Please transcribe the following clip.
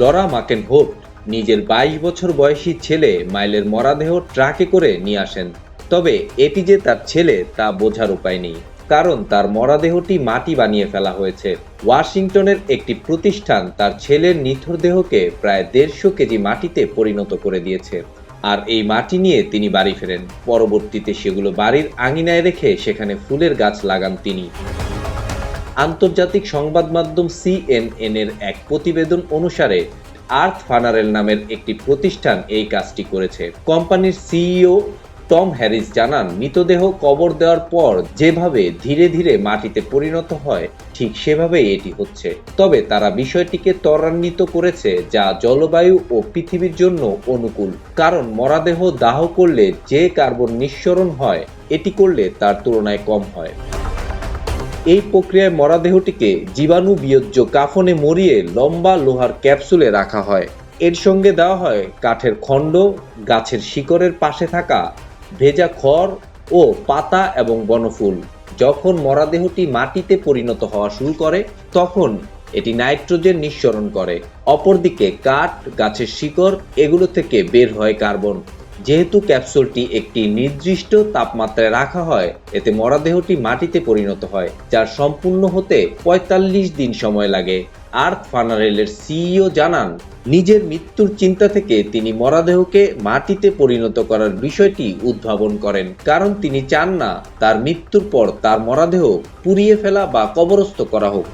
Laura Maken হোট নিজের বাইশ বছর বয়সী ছেলে মাইলের মরাদেহ ট্রাকে করে নিয়ে আসেন। তবে এটি যে তার ছেলে তা বোঝার উপায় নেই, কারণ তার মরাদেহটি মাটি বানিয়ে ফেলা হয়েছে। ওয়াশিংটনের একটি প্রতিষ্ঠান তার ছেলের নিথর দেহকে প্রায় দেড়শো কেজি মাটিতে পরিণত করে দিয়েছে। আর এই মাটি নিয়ে তিনি বাড়ি ফেরেন। পরবর্তীতে সেগুলো বাড়ির আঙিনায় রেখে সেখানে ফুলের গাছ লাগান তিনি। আন্তর্জাতিক সংবাদ মাধ্যম সিএনএন এর এক প্রতিবেদন অনুসারে, আর্থ ফানারেল নামের একটি প্রতিষ্ঠান এই কাজটি করেছে। কোম্পানির সিইও টম হ্যারিস জানান, মৃতদেহ কবর দেওয়ার পর যেভাবে ধীরে ধীরে মাটিতে পরিণত হয়, ঠিক সেভাবেই এটি হচ্ছে। তবে তারা বিষয়টিকে ত্বরান্বিত করেছে যা জলবায়ু ও পৃথিবীর জন্য অনুকূল। কারণ মরাদেহ দাহ করলে যে কার্বন নিঃসরণ হয়, এটি করলে তার তুলনায় কম হয়। এই প্রক্রিয়ায় মরাদেহটিকে জীবাণু বিয়োজ্য কাফনে মরিয়ে লম্বা লোহার ক্যাপসুলে রাখা হয়। এর সঙ্গে দেওয়া হয় কাঠের খণ্ড, গাছের শিকড়ের পাশে থাকা ভেজা খড় ও পাতা এবং বনফুল। যখন মরাদেহটি মাটিতে পরিণত হওয়া শুরু করে, তখন এটি নাইট্রোজেন নিঃসরণ করে। অপরদিকে কাঠ, গাছের শিকড়, এগুলো থেকে বের হয় কার্বন। যেহেতু ক্যাপসুলটি একটি নির্দিষ্ট তাপমাত্রায় রাখা হয়, এতে মরাদেহটি মাটিতে পরিণত হয়, যার সম্পূর্ণ হতে ৪৫ দিন সময় লাগে। আর্থ ফানারেলের সিইও জানান, নিজের মৃত্যুর চিন্তা থেকে তিনি মরাদেহকে মাটিতে পরিণত করার বিষয়টি উদ্ভাবন করেন, কারণ তিনি চান না তার মৃত্যুর পর তার মরাদেহ পুড়িয়ে ফেলা বা কবরস্থ করা হোক।